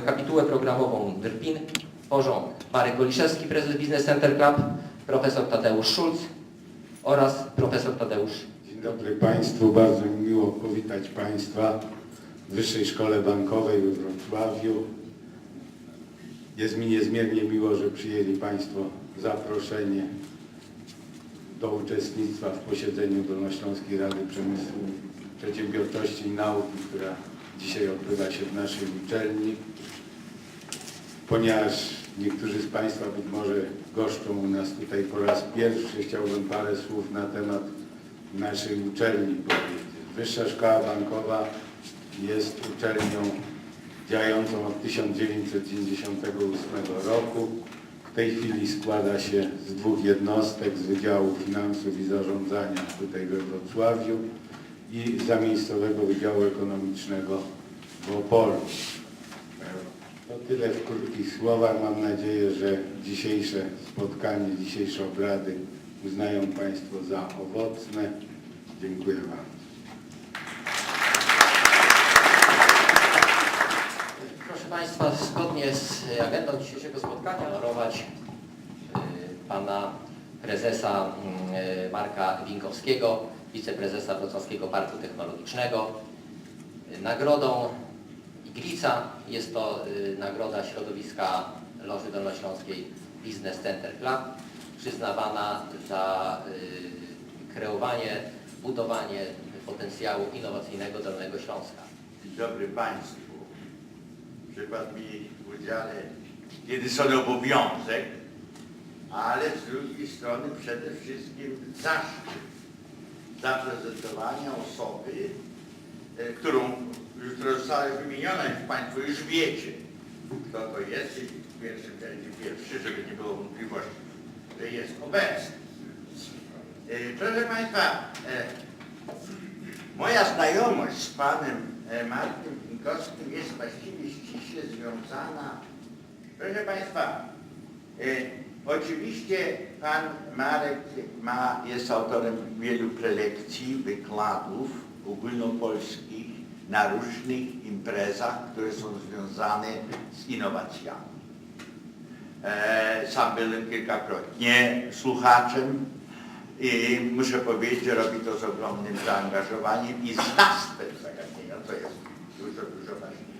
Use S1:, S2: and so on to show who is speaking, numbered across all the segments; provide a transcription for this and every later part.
S1: kapitułę programową DRPIN tworzą Marek Goliszewski, prezes Business Center Club, profesor Tadeusz Szulc oraz profesor Tadeusz
S2: Dzień dobry Państwu, bardzo mi miło powitać Państwa w Wyższej Szkole Bankowej we Wrocławiu. Jest mi niezmiernie miło, że przyjęli Państwo zaproszenie do uczestnictwa w posiedzeniu Dolnośląskiej Rady Przemysłu, Przedsiębiorczości i Nauki, która dzisiaj odbywa się w naszej uczelni. Ponieważ niektórzy z Państwa być może goszczą u nas tutaj po raz pierwszy, chciałbym parę słów na temat naszej uczelni powiedzieć. Wyższa Szkoła Bankowa jest uczelnią działającą od 1998 roku. W tej chwili składa się z dwóch jednostek z Wydziału Finansów i Zarządzania tutaj we Wrocławiu i zamiejscowego Wydziału Ekonomicznego w Opolu. To tyle w krótkich słowach. Mam nadzieję, że dzisiejsze spotkanie, dzisiejsze obrady uznają Państwo za owocne. Dziękuję bardzo.
S1: Proszę Państwa, zgodnie z agendą dzisiejszego spotkania honorować y, pana prezesa y, Marka Winkowskiego, wiceprezesa Wrocławskiego Parku Technologicznego. Nagrodą Iglica jest to y, nagroda środowiska Loży Dolnośląskiej Business Center Club, przyznawana za y, kreowanie, budowanie potencjału innowacyjnego Dolnego Śląska.
S3: Dzień dobry Państwu. Przypadł mi w udziale jednej strony obowiązek, ale z drugiej strony przede wszystkim zaszczyt zaprezentowania osoby, e, którą, która została wymieniona, jak Państwo już wiecie, kto to jest i pierwszy będzie pierwszy, żeby nie było wątpliwości, że jest obecny. E, Proszę Państwa, e, Moja znajomość z panem Markiem Pinkowskim jest właściwie ściśle związana. Proszę Państwa, oczywiście pan Marek ma, jest autorem wielu prelekcji, wykładów ogólnopolskich na różnych imprezach, które są związane z innowacjami. E, Sam byłem kilkakrotnie słuchaczem i muszę powiedzieć, że robi to z ogromnym zaangażowaniem i znawstwem zagadnienia, co jest dużo, dużo ważniejsze.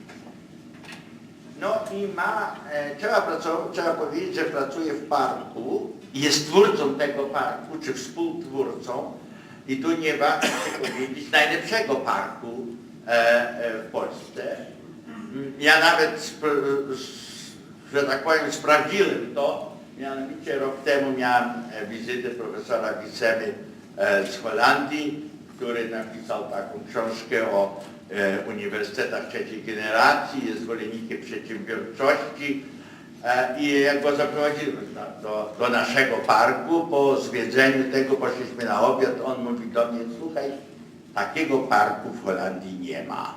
S3: No i ma, e, trzeba, pracować, trzeba powiedzieć, że pracuje w parku, jest twórcą tego parku, czy współtwórcą. I tu nie warto się powiedzieć najlepszego parku e, e, w Polsce. Ja nawet, że tak powiem, sprawdziłem to, mianowicie rok temu miałem e, wizytę profesora Wicemy e, z Holandii, który napisał taką książkę o e, uniwersytetach trzeciej generacji, jest zwolennikiem przedsiębiorczości e, i jak go zaprowadziłem do, do naszego parku, po zwiedzeniu tego poszliśmy na obiad, on mówi do mnie, słuchaj, takiego parku w Holandii nie ma.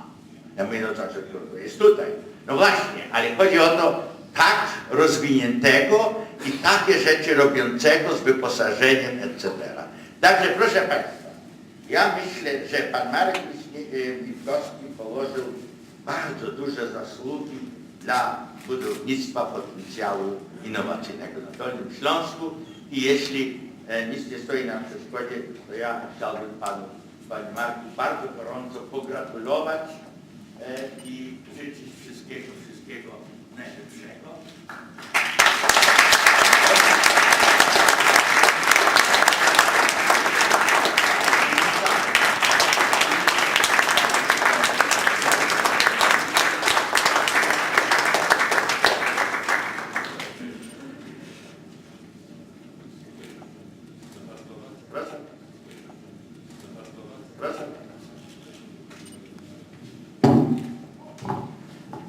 S3: Ja mówię, no znaczy, to jest tutaj. No właśnie, ale chodzi o to, tak rozwiniętego i takie rzeczy robiącego z wyposażeniem, etc. Także proszę Państwa, ja myślę, że Pan Marek Witkowski położył bardzo duże zasługi dla budownictwa potencjału innowacyjnego na Dolnym Śląsku i jeśli e, nic nie stoi na przeszkodzie, to ja chciałbym Panu, Panie Marku, bardzo gorąco pogratulować e, i życzyć wszystkiego, wszystkiego najlepszego. Proszę. Proszę.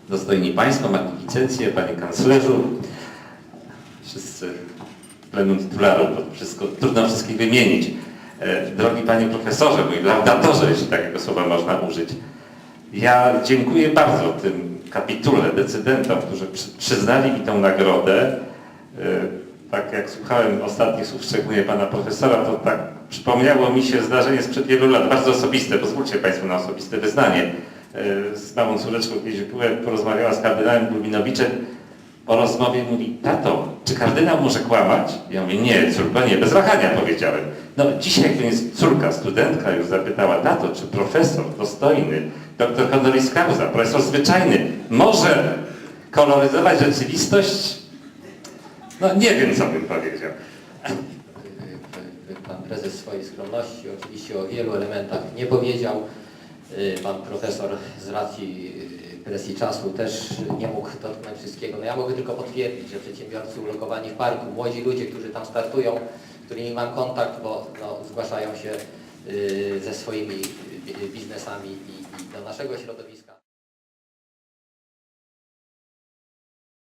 S4: Dostojni Państwo, magnificencje, Panie Kanclerzu, wszyscy plenum titularów, bo wszystko, trudno wszystkich wymienić. E, Drogi Panie Profesorze, mój laudatorze, jeśli takiego słowa można użyć. Ja dziękuję bardzo tym kapitule decydentom, którzy przy, przyznali mi tę nagrodę. E, Tak jak słuchałem ostatnich słów, szczególnie Pana Profesora, to tak przypomniało mi się zdarzenie sprzed wielu lat, bardzo osobiste, pozwólcie Państwo na osobiste wyznanie. E, z małą córeczką kiedyś byłem, porozmawiała z kardynałem Gulbinowiczem, po rozmowie mówi, tato, czy kardynał może kłamać? Ja mówię, nie, córko, nie, bez wahania powiedziałem. No dzisiaj, jak jest córka, studentka już zapytała, tato, czy profesor dostojny, doktor honoris causa, profesor zwyczajny, może koloryzować rzeczywistość? No nie wiem, co bym powiedział.
S1: Pan prezes swojej skromności oczywiście o wielu elementach nie powiedział. Y, Pan profesor z racji y, presji czasu też nie mógł dotknąć wszystkiego. No ja mogę tylko potwierdzić, że przedsiębiorcy ulokowani w parku, młodzi ludzie, którzy tam startują, z którymi mam kontakt, bo no, zgłaszają się y, ze swoimi biznesami i, i do naszego środowiska.